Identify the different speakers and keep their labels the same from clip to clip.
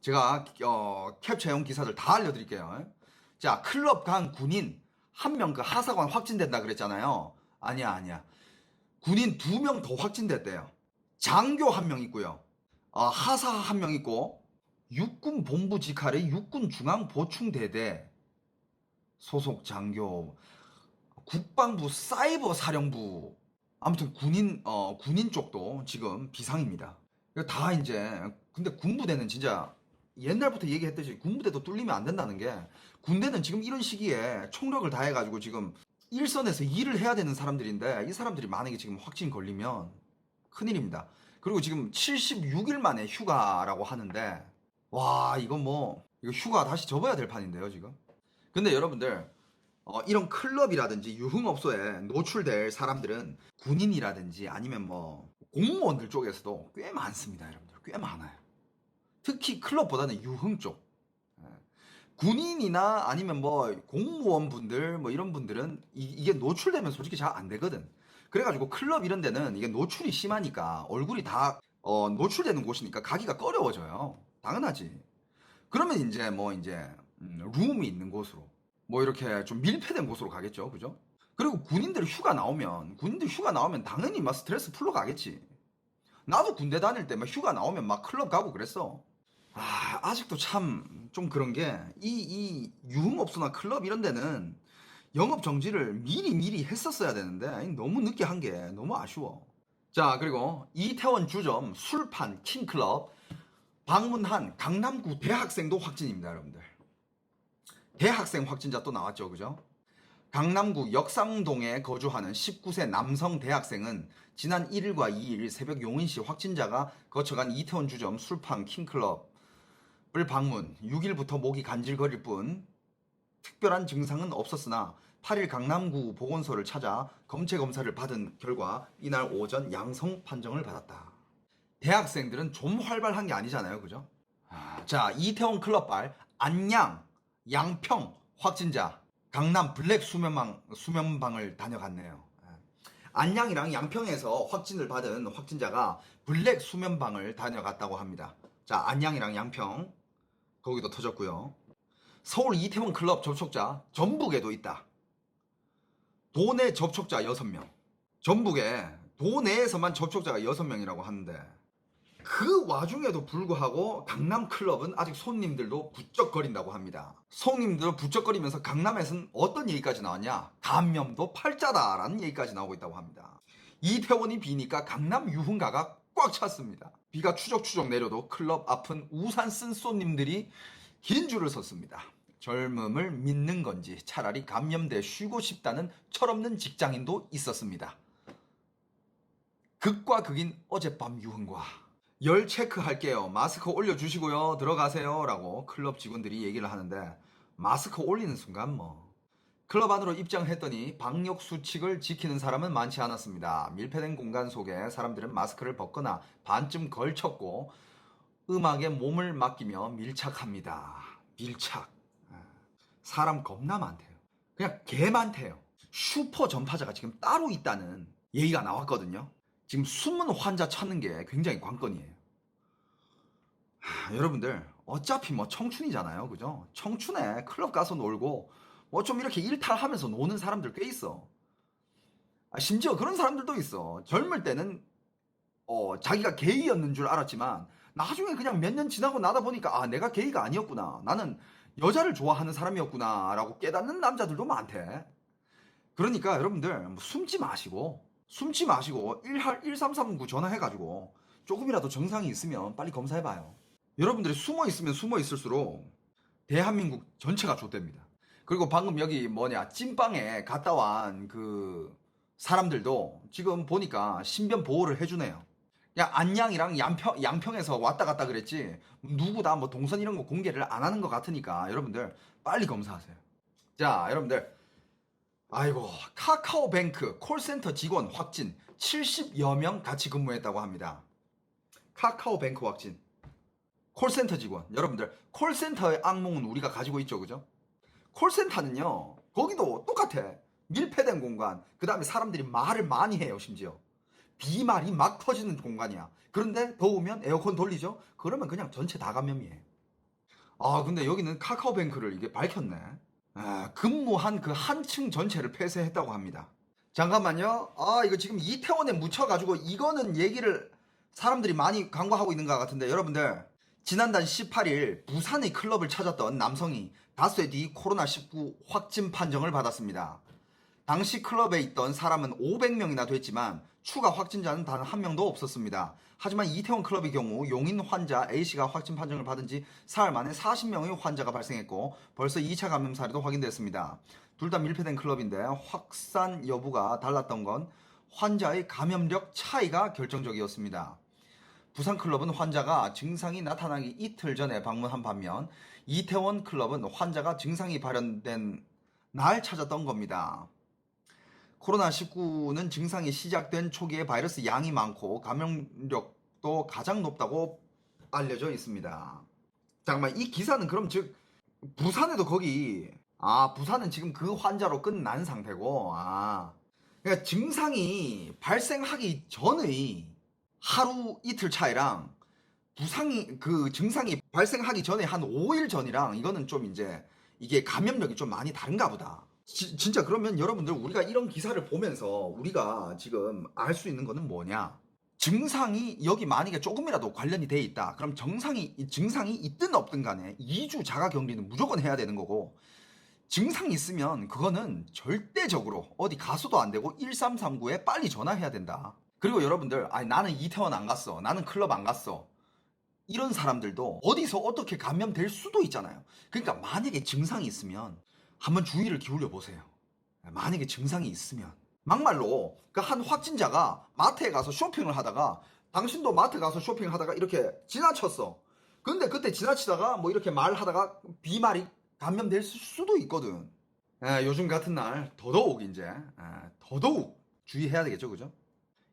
Speaker 1: 제가 어, 캡처해온 기사들 다 알려드릴게요. 자, 클럽 간 군인 한 명 그 하사관 확진된다 그랬잖아요. 아니야, 아니야. 군인 두 명 더 확진됐대요. 장교 한 명 있고요. 어, 하사 한 명 있고 육군 본부 직할의 육군 중앙 보충대대 소속 장교 국방부 사이버 사령부 아무튼 군인 어 군인 쪽도 지금 비상입니다. 다 이제 근데 군부대는 진짜 옛날부터 얘기했듯이 군부대도 뚫리면 안 된다는 게 군대는 지금 이런 시기에 총력을 다해가지고 지금 일선에서 일을 해야 되는 사람들인데 이 사람들이 만약에 지금 확진 걸리면 큰일입니다. 그리고 지금 76일 만에 휴가라고 하는데 와 이건 뭐 이거 휴가 다시 접어야 될 판인데요 지금. 근데 여러분들 어, 이런 클럽이라든지 유흥업소에 노출될 사람들은 군인이라든지 아니면 뭐 공무원들 쪽에서도 꽤 많습니다, 여러분들. 꽤 많아요. 특히 클럽보다는 유흥 쪽. 예. 군인이나 아니면 뭐 공무원분들 뭐 이런 분들은 이, 게 노출되면 솔직히 잘 안 되거든. 그래가지고 클럽 이런 데는 이게 노출이 심하니까 얼굴이 다 어, 노출되는 곳이니까 가기가 꺼려워져요. 당연하지. 그러면 이제 뭐 이제 음, 룸이 있는 곳으로 뭐 이렇게 좀 밀폐된 곳으로 가겠죠. 그죠? 그리고 군인들 휴가 나오면 군인들 휴가 나오면 당연히 막 스트레스 풀러 가겠지. 나도 군대 다닐 때 막 휴가 나오면 막 클럽 가고 그랬어. 아, 아직도 참 좀 그런 게 이 이 유흥업소나 클럽 이런 데는 영업 정지를 미리 미리 했었어야 되는데 너무 늦게 한 게 너무 아쉬워. 자, 그리고 이태원 주점 술판 킹클럽 방문한 강남구 대학생도 확진입니다, 여러분들. 대학생 확진자 또 나왔죠, 그죠? 강남구 역삼동에 거주하는 19세 남성 대학생은 지난 1일과 2일 새벽 용인시 확진자가 거쳐간 이태원 주점 술판 킹클럽 을 방문 6일부터 목이 간질거릴 뿐 특별한 증상은 없었으나 8일 강남구 보건소를 찾아 검체 검사를 받은 결과 이날 오전 양성 판정을 받았다. 대학생들은 좀 활발한 게 아니잖아요, 그죠? 아, 자, 이태원 클럽발 안양, 양평 확진자 강남 블랙 수면방 수면방을 다녀갔네요. 예. 안양이랑 양평에서 확진을 받은 확진자가 블랙 수면방을 다녀갔다고 합니다. 자, 안양이랑 양평 거기도 터졌고요. 서울 이태원 클럽 접촉자 전북에도 있다. 도내 접촉자 6명. 전북에 도내에서만 접촉자가 6명이라고 하는데 그 와중에도 불구하고 강남 클럽은 아직 손님들도 부쩍거린다고 합니다. 손님들 부쩍거리면서 강남에서는 어떤 얘기까지 나왔냐? 감염도 팔자다라는 얘기까지 나오고 있다고 합니다. 이태원이 비니까 강남 유흥가가 꽉 찼습니다. 비가 추적추적 내려도 클럽 앞은 우산 쓴 손님들이 긴 줄을 섰습니다. 젊음을 믿는 건지 차라리 감염돼 쉬고 싶다는 철없는 직장인도 있었습니다. 극과 극인 어젯밤 유흥과 열 체크할게요. 마스크 올려주시고요. 들어가세요. 라고 클럽 직원들이 얘기를 하는데 마스크 올리는 순간 뭐 클럽 안으로 입장했더니 방역 수칙을 지키는 사람은 많지 않았습니다. 밀폐된 공간 속에 사람들은 마스크를 벗거나 반쯤 걸쳤고 음악에 몸을 맡기며 밀착합니다. 밀착. 사람 겁나 많대요. 그냥 개 많대요. 슈퍼 전파자가 지금 따로 있다는 얘기가 나왔거든요. 지금 숨은 환자 찾는 게 굉장히 관건이에요. 하, 여러분들 어차피 뭐 청춘이잖아요, 그죠? 청춘에 클럽 가서 놀고 뭐 좀 이렇게 일탈하면서 노는 사람들 꽤 있어. 아, 심지어 그런 사람들도 있어. 젊을 때는 어, 자기가 게이였는 줄 알았지만 나중에 그냥 몇 년 지나고 나다 보니까 아 내가 게이가 아니었구나. 나는 여자를 좋아하는 사람이었구나라고 깨닫는 남자들도 많대. 그러니까 여러분들 뭐 숨지 마시고 숨지 마시고 1할 1339 전화해가지고 조금이라도 정상이 있으면 빨리 검사해봐요. 여러분들이 숨어 있으면 숨어 있을수록 대한민국 전체가 좆됩니다. 그리고 방금 여기 뭐냐 찐빵에 갔다 완 그 사람들도 지금 보니까 신변 보호를 해주네요. 야 안양이랑 양평 양평에서 왔다 갔다 그랬지 누구 다 뭐 동선 이런 거 공개를 안 하는 것 같으니까 여러분들 빨리 검사하세요. 자 여러분들 아이고 카카오뱅크 콜센터 직원 확진 70여 명 같이 근무했다고 합니다. 카카오뱅크 확진 콜센터 직원 여러분들 콜센터의 악몽은 우리가 가지고 있죠 그죠? 콜센터는요 거기도 똑같아 밀폐된 공간 그 다음에 사람들이 말을 많이 해요 심지어 비말이 막 터지는 공간이야 그런데 더우면 에어컨 돌리죠 그러면 그냥 전체 다 감염이에요 아 근데 여기는 카카오뱅크를 이게 밝혔네. 아, 근무한 그 한 층 전체를 폐쇄했다고 합니다. 잠깐만요. 아 이거 지금 이태원에 묻혀가지고 이거는 얘기를 사람들이 많이 간과하고 있는 것 같은데 여러분들 지난달 18일 부산의 클럽을 찾았던 남성이 닷새 뒤 코로나19 확진 판정을 받았습니다. 당시 클럽에 있던 사람은 500명이나 됐지만 추가 확진자는 단 한 명도 없었습니다. 하지만 이태원 클럽의 경우 용인 환자 A씨가 확진 판정을 받은 지 사흘 만에 40명의 환자가 발생했고 벌써 2차 감염 사례도 확인됐습니다. 둘 다 밀폐된 클럽인데 확산 여부가 달랐던 건 환자의 감염력 차이가 결정적이었습니다. 부산 클럽은 환자가 증상이 나타나기 이틀 전에 방문한 반면 이태원 클럽은 환자가 증상이 발현된 날 찾았던 겁니다. 코로나19는 증상이 시작된 초기에 바이러스 양이 많고 감염력도 가장 높다고 알려져 있습니다. 잠깐만 이 기사는 그럼 즉 부산에도 거기 아 부산은 지금 그 환자로 끝난 상태고 아 그러니까 증상이 발생하기 전의 하루 이틀 차이랑 부상이 그 증상이 발생하기 전에 한 5일 전이랑 이거는 좀 이제 이게 감염력이 좀 많이 다른가 보다. 지- 진짜 그러면 여러분들 우리가 이런 기사를 보면서 우리가 지금 알 수 있는 거는 뭐냐? 증상이 여기 만약에 조금이라도 관련이 돼 있다. 그럼 정상이 이 증상이 있든 없든 간에 2주 자가 격리는 무조건 해야 되는 거고 증상이 있으면 그거는 절대적으로 어디 가서도 안 되고 1339에 빨리 전화해야 된다. 그리고 여러분들 아니 나는 이태원 안 갔어. 나는 클럽 안 갔어. 이런 사람들도 어디서 어떻게 감염될 수도 있잖아요. 그러니까 만약에 증상이 있으면 한번 주의를 기울여 보세요. 만약에 증상이 있으면 막말로 그 한 확진자가 마트에 가서 쇼핑을 하다가 당신도 마트 가서 쇼핑을 하다가 이렇게 지나쳤어. 근데 그때 지나치다가 뭐 이렇게 말하다가 비말이 감염될 수도 있거든. 예, 요즘 같은 날 더더욱 이제 예, 더더욱 주의해야 되겠죠, 그죠?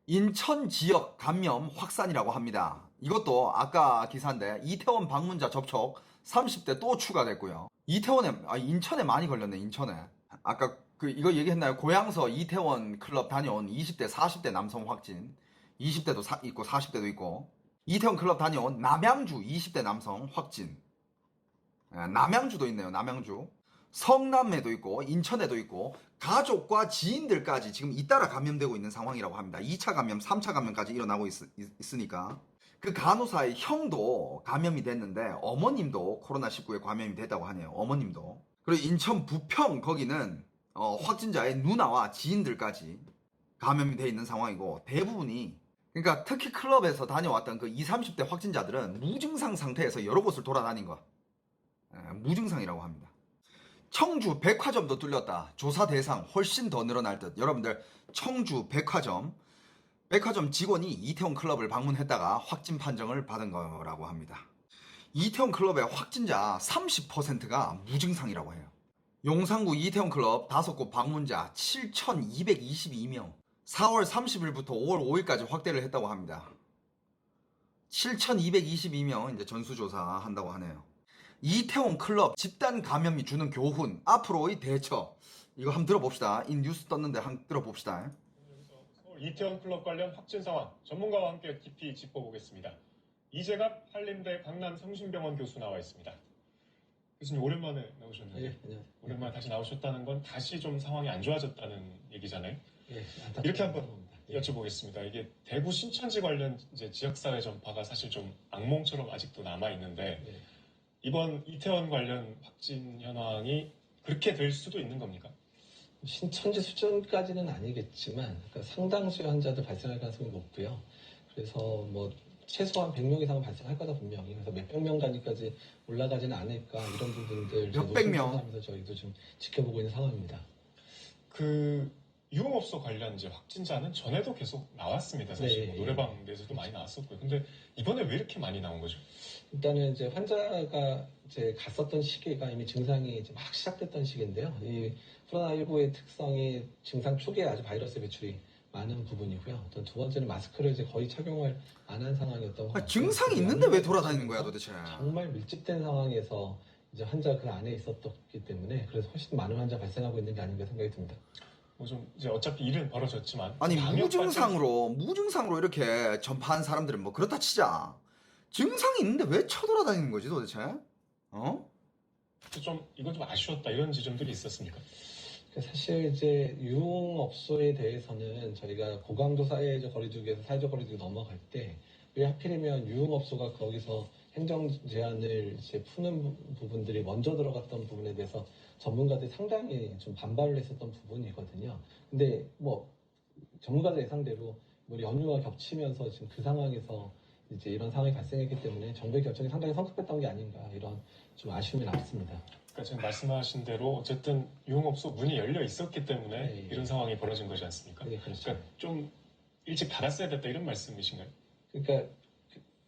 Speaker 1: 인천 지역 감염 확산이라고 합니다. 이것도 아까 기사인데 이태원 방문자 접촉 30대 또 추가됐고요. 이태원에 아 인천에 많이 걸렸네 인천에. 아까 그 이거 얘기했나요? 고양서 이태원 클럽 다녀온 20대 40대 남성 확진 20대도 사- 있고 40대도 있고 이태원 클럽 다녀온 남양주 20대 남성 확진 예, 남양주도 있네요 남양주 성남에도 있고 인천에도 있고 가족과 지인들까지 지금 잇따라 감염되고 있는 상황이라고 합니다. 2차 감염, 3차 감염까지 일어나고 있, 으니까 그 간호사의 형도 감염이 됐는데 어머님도 코로나19에 감염이 됐다고 하네요. 어머님도. 그리고 인천 부평 거기는 어, 확진자의 누나와 지인들까지 감염이 돼 있는 상황이고 대부분이 그러니까 특히 클럽에서 다녀왔던 그 20, 30대 확진자들은 무증상 상태에서 여러 곳을 돌아다닌 거 예, 무증상이라고 합니다. 청주 백화점도 뚫렸다. 조사 대상 훨씬 더 늘어날 듯. 여러분들 청주 백화점 백화점 직원이 이태원 클럽을 방문했다가 확진 판정을 받은 거라고 합니다. 이태원 클럽의 확진자 30%가 무증상이라고 해요. 용산구 이태원 클럽 5곳 방문자 7,222명. 4월 30일부터 5월 5일까지 확대를 했다고 합니다. 7,222명 이제 전수조사 한다고 하네요. 이태원 클럽 집단 감염이 주는 교훈 앞으로의 대처 이거 한번 들어봅시다. 이 뉴스 떴는데 한번 들어봅시다.
Speaker 2: 서울 이태원 클럽 관련 확진 상황 전문가와 함께 깊이 짚어보겠습니다. 이재갑 한림대 강남 성심병원 교수 나와 있습니다. 교수님 오랜만에 나오셨는데
Speaker 3: 예, 안녕하세요.
Speaker 2: 오랜만에 다시 나오셨다는 건 다시 좀 상황이 안 좋아졌다는 얘기잖아요.
Speaker 3: 예.
Speaker 2: 이렇게 한번
Speaker 3: 예.
Speaker 2: 여쭤보겠습니다. 이게 대구 신천지 관련 이제 지역사회 전파가 사실 좀 악몽처럼 아직도 남아 있는데
Speaker 3: 예.
Speaker 2: 이번 이태원 관련 확진 현황이 그렇게 될 수도 있는 겁니까?
Speaker 3: 신천지 수준까지는 아니겠지만 그러니까 상당수의 환자들 발생할 가능성이 높고요. 그래서 뭐 최소한 100명 이상은 발생할 거다 분명히. 그래서 몇백 명 단위까지 올라가지는 않을까 이런 부분들
Speaker 1: 몇백 명?
Speaker 3: 하면서 저희도 좀 지켜보고 있는 상황입니다.
Speaker 2: 그 유흥업소 관련 이제 확진자는 전에도 계속 나왔습니다. 사실
Speaker 3: 네,
Speaker 2: 뭐
Speaker 3: 예.
Speaker 2: 노래방 내에서도 많이 나왔었고요. 근데 이번에 왜 이렇게 많이 나온 거죠?
Speaker 3: 일단은 이제 환자가 이제 갔었던 시기가 이미 증상이 이제 막 시작됐던 시기인데요. 이 코로나19의 특성이 증상 초기에 아주 바이러스 배출이 많은 부분이고요. 또두 번째는 마스크를 이제 거의 착용을 안 한 상황이었던 것
Speaker 1: 아,
Speaker 3: 같아요.
Speaker 1: 증상이 있는데 왜 돌아다니는 거야 도대체?
Speaker 3: 정말 밀집된 상황에서 이제 환자가 그 안에 있었기 때문에 그래서 훨씬 많은 환자 발생하고 있는 게 아닌가 생각이 듭니다.
Speaker 2: 뭐 좀 이제 어차피 일은 벌어졌지만
Speaker 1: 아니
Speaker 2: 방역
Speaker 1: 무증상으로 무증상으로 이렇게 전파한 사람들은 뭐 그렇다 치자 증상이 있는데 왜 쳐돌아다니는 거지 도대체? 어?
Speaker 2: 좀 이건 좀 아쉬웠다 이런 지점들이 있었습니까?
Speaker 3: 사실 이제 유흥업소에 대해서는 저희가 고강도 사회적 거리두기에서 사회적 거리두기 넘어갈 때 왜 하필이면 유흥업소가 거기서 행정 제한을 이제 푸는 부- 부분들이 먼저 들어갔던 부분에 대해서 전문가들이 상당히 좀 반발을 했었던 부분이거든요. 근데 뭐 전문가들 예상대로 우리 연휴와 겹치면서 지금 그 상황에서 이제 이런 상황이 발생했기 때문에 정부의 결정이 상당히 성급했던 게 아닌가 이런 좀 아쉬움이 남습니다.
Speaker 2: 그러니까 지금 말씀하신 대로 어쨌든 유흥업소 문이 열려 있었기 때문에
Speaker 3: 네, 예.
Speaker 2: 이런 상황이 벌어진 거지 않습니까?
Speaker 3: 네, 그렇죠.
Speaker 2: 그러니까 좀 일찍 닫았어야 됐다 이런 말씀이신가요?
Speaker 3: 그러니까 그-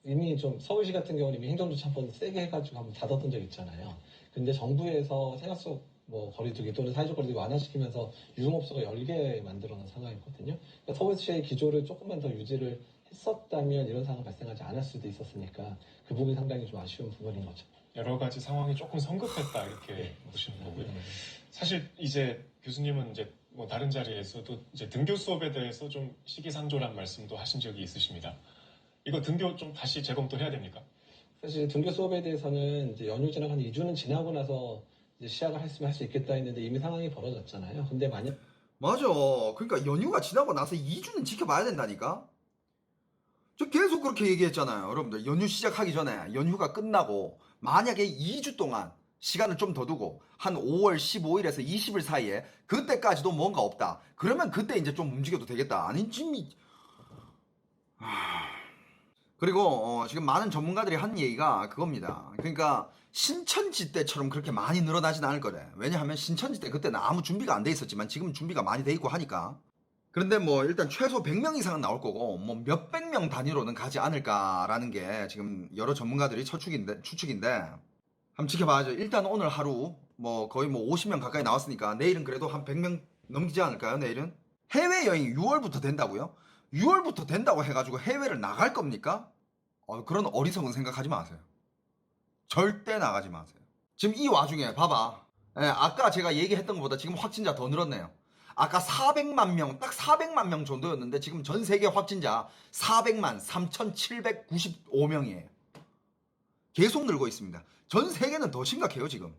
Speaker 3: 이미 좀 서울시 같은 경우는 이미 행정조치 한번 세게 해가지고 한번 닫았던 적 있잖아요. 근데 정부에서 생활 속뭐 거리두기 또는 사회적 거리두기 완화시키면서 유흥업소가 열게 만들어 놓은 상황이거든요. 그러니까 서울시의 기조를 조금만 더 유지를 했었다면 이런 상황 발생하지 않을 수도 있었으니까 그 부분이 상당히 좀 아쉬운 부분인 거죠.
Speaker 2: 여러 가지 상황이 조금 성급했다 이렇게 보시는 거고요.
Speaker 3: 네.
Speaker 2: 사실 이제 교수님은 이제 뭐 다른 자리에서도 이제 등교 수업에 대해서 좀 시기상조란 말씀도 하신 적이 있으십니다. 이거 등교 좀 다시 재검토 해야 됩니까?
Speaker 3: 사실 등교 수업에 대해서는 이제 연휴 지나고 한 2주는 지나고 나서 이제 시작을 했으면 할 수 있겠다 했는데 이미 상황이 벌어졌잖아요. 근데 만약
Speaker 1: 맞아. 그러니까 연휴가 지나고 나서 2주는 지켜봐야 된다니까. 저 계속 그렇게 얘기했잖아요. 여러분들 연휴 시작하기 전에 연휴가 끝나고 만약에 2주 동안 시간을 좀 더 두고 한 5월 15일에서 20일 사이에 그때까지도 뭔가 없다. 그러면 그때 이제 좀 움직여도 되겠다. 아니 지금 이- 하... 그리고 어, 지금 많은 전문가들이 한 얘기가 그겁니다. 그러니까 신천지 때처럼 그렇게 많이 늘어나진 않을 거래. 왜냐하면 신천지 때 그때는 아무 준비가 안 돼 있었지만 지금 준비가 많이 돼 있고 하니까. 그런데 뭐 일단 최소 100명 이상은 나올 거고 뭐 몇백 명 단위로는 가지 않을까라는 게 지금 여러 전문가들이 추측인데 추측인데 한번 지켜봐야죠. 일단 오늘 하루 뭐 거의 뭐 50명 가까이 나왔으니까 내일은 그래도 한 100명 넘기지 않을까요? 내일은 해외 여행이 6월부터 된다고요? 6월부터 된다고 해가지고 해외를 나갈 겁니까? 어, 그런 어리석은 생각하지 마세요. 절대 나가지 마세요. 지금 이 와중에 봐봐. 예, 아까 제가 얘기했던 것보다 지금 확진자 더 늘었네요. 아까 400만 명, 딱 400만 명 정도였는데 지금 전 세계 확진자 400만 3,795명이에요. 계속 늘고 있습니다. 전 세계는 더 심각해요, 지금.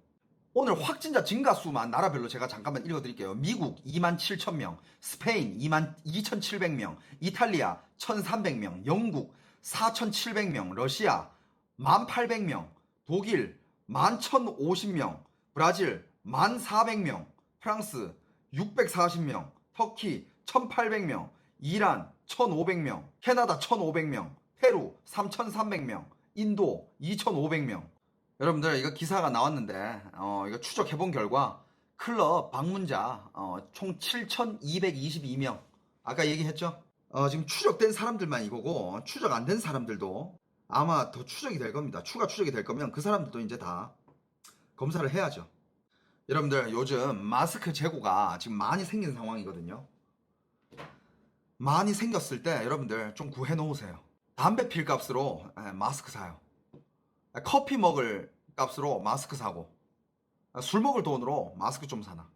Speaker 1: 오늘 확진자 증가 수만 나라별로 제가 잠깐만 읽어드릴게요. 미국 2만 7천 명, 스페인 2만 2,700명, 이탈리아 1,300명, 영국 4,700명, 러시아 1,800명, 독일 11,050명, 브라질 1,400명, 프랑스 640명, 터키 1,800명, 이란 1,500명, 캐나다 1,500명, 페루 3,300명, 인도 2,500명. 여러분들 이거 기사가 나왔는데 어, 이거 추적해 본 결과 클럽 방문자 어, 총 7,222명. 아까 얘기했죠? 어, 지금 추적된 사람들만 이거고 추적 안 된 사람들도 아마 더 추적이 될 겁니다. 추가 추적이 될 거면 그 사람들도 이제 다 검사를 해야죠. 여러분들 요즘 마스크 재고가 지금 많이 생긴 상황이거든요. 많이 생겼을 때 여러분들 좀 구해 놓으세요. 담배 필 값으로 예, 마스크 사요. 커피 먹을 값으로 마스크 사고 술 먹을 돈으로 마스크 좀 사나.